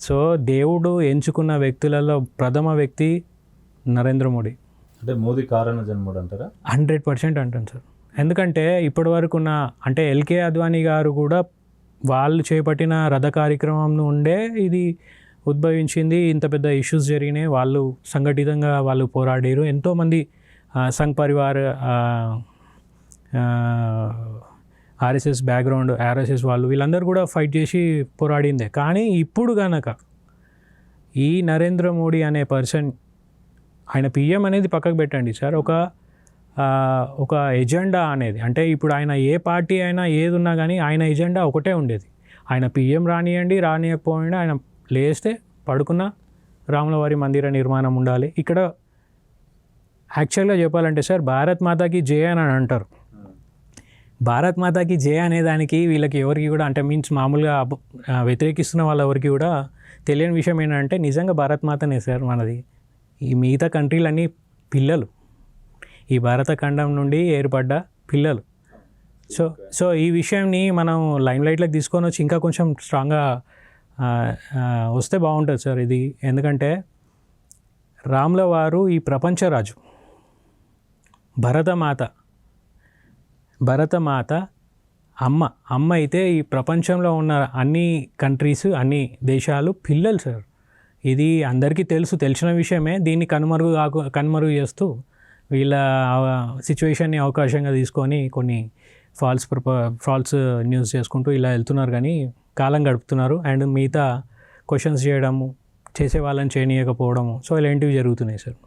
So దేవుడు ఎంచుకున్న వ్యక్తులలో ప్రథమ వ్యక్తి నరేంద్ర మోడీ. అంటే మోదీ కారణ జన్ముడు అంటారా? హండ్రెడ్ పర్సెంట్ అంటాను సార్. ఎందుకంటే ఇప్పటి వరకు ఉన్న అంటే ఎల్కే అద్వానీ గారు కూడా వాళ్ళు చేపట్టిన రథ కార్యక్రమం నుండే ఇది ఉద్భవించింది. ఇంత పెద్ద ఇష్యూస్ జరిగినాయి. వాళ్ళు సంఘటితంగా వాళ్ళు పోరాడారు. ఎంతోమంది Sangh Parivar RSS background RSS వాళ్ళు వీళ్ళందరూ కూడా ఫైట్ చేసి పోరాడిందే. కానీ ఇప్పుడు కనుక ఈ నరేంద్ర మోడీ అనే పర్సన్ ఆయన పిఎం అనేది పక్కకు పెట్టండి సార్. ఒక ఒక ఎజెండా అనేది అంటే ఇప్పుడు ఆయన ఏ పార్టీ అయినా ఏది ఉన్నా కానీ ఆయన ఎజెండా ఒకటే ఉండేది. ఆయన పిఎం రానియండి రానియకపోయినా ఆయన లేస్తే పడుకున్న రాములవారి మందిర నిర్మాణం ఉండాలి. ఇక్కడ యాక్చువల్గా చెప్పాలంటే సార్ భారత్ మాతాకి జయ అని అంటారు. భారత్ మాతాకి జయ అనే దానికి వీళ్ళకి ఎవరికి కూడా అంటే మీన్స్ మామూలుగా వ్యతిరేకిస్తున్న వాళ్ళ ఎవరికి కూడా తెలియని విషయం ఏంటంటే నిజంగా భారత్ మాతనే సార్ మనది. ఈ మిగతా కంట్రీలన్నీ పిల్లలు. ఈ భారత ఖండం నుండి ఏర్పడ్డ పిల్లలు. సో సో ఈ విషయాన్ని మనం లైమ్ లైట్లోకి తీసుకొని వచ్చి ఇంకా కొంచెం స్ట్రాంగ్గా వస్తే బాగుంటుంది సార్ ఇది. ఎందుకంటే రాముల వారు ఈ ప్రపంచరాజు భరతమాత భరతమాత అమ్మ. అమ్మ అయితే ఈ ప్రపంచంలో ఉన్న అన్ని కంట్రీస్ అన్ని దేశాలు పిల్లలు సార్ ఇది అందరికీ తెలుసు తెలిసిన విషయమే. దీన్ని కనుమరుగు కాకు కనుమరుగు చేస్తూ వీళ్ళ సిచ్యువేషన్ని అవకాశంగా తీసుకొని కొన్ని ఫాల్స్ ఫాల్స్ న్యూస్ చేసుకుంటూ ఇలా వెళ్తున్నారు కానీ కాలం గడుపుతున్నారు. అండ్ మిగతా క్వశ్చన్స్ చేయడము చేసే వాళ్ళని చేయనీయకపోవడము. సో ఇలాంటివి జరుగుతున్నాయి సార్